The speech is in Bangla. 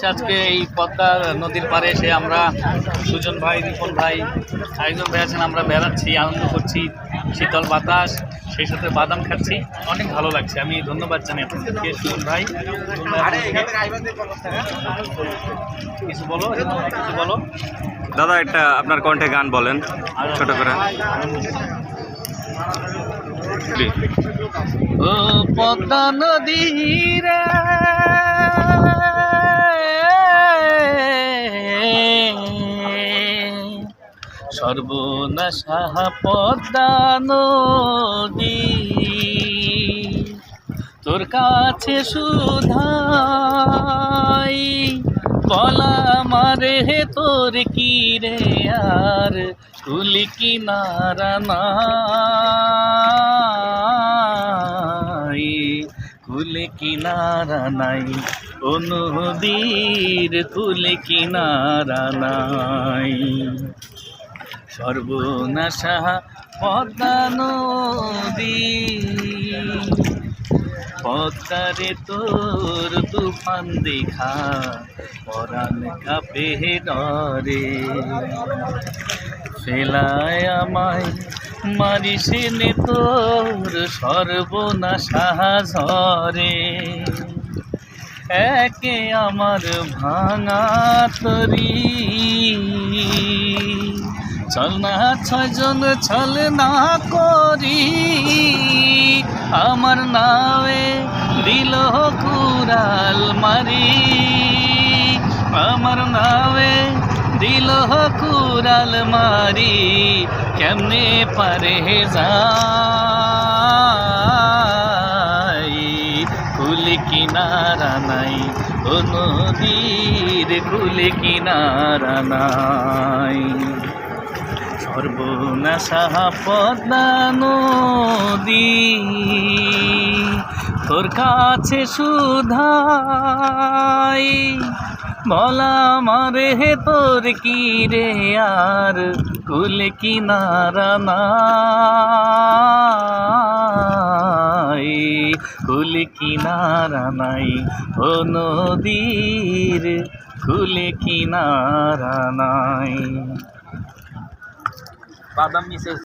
হচ্ছে আজকে এই পদ্মা নদীর পাড়ে এসে আমরা সুজন ভাই রিপন ভাই আরেকজন ভাই আছেন আমরা বেড়াচ্ছি আনন্দ করছি শীতল বাতাস সেই সাথে বাদাম খাচ্ছি। অনেক ভালো লাগছে আমি ধন্যবাদ জানাই আপনাদেরকে। সুজন ভাই কিছু বলো কিছু বলো। দাদা একটা আপনার কণ্ঠে গান বলেন ছোট করে। ও পদ্মা নদী রে সর্বনাশা পদ্মা নদী। তোর কাছে সুধাই, বলা মারে হে তোর কি রে আর তুলি কিনারা নাই? কুলে কিনারা নাই? ও নদীর কুলে কিনারা নাই? সর্বনাশা পদ্মা নদী। পদ্মারে তোর তুফান দেখা, পরাণ কাপে ডরে ফেলায় আমায় মারিস নে তোর সর্বনাশা ঝরে। একে আমার ভাঙা তরি। চল না ছয়জন চল না করি। আমার নামে দিল কুরাল মারি। আমার নামে দিল কুরাল মারি, কেমনে পারে যাই কুল কিনারা নাই, ও নদীর কুল কিনারা নাই। সর্বনাশা পদ্মা নদী তোর কাছে সুধাই, বলা মারে হে তোর কি রে আর কুল কিনারা নাই। কুল কিনারা নাই ও নদীর, কুল কিনারা নাই। বাদাম মিশে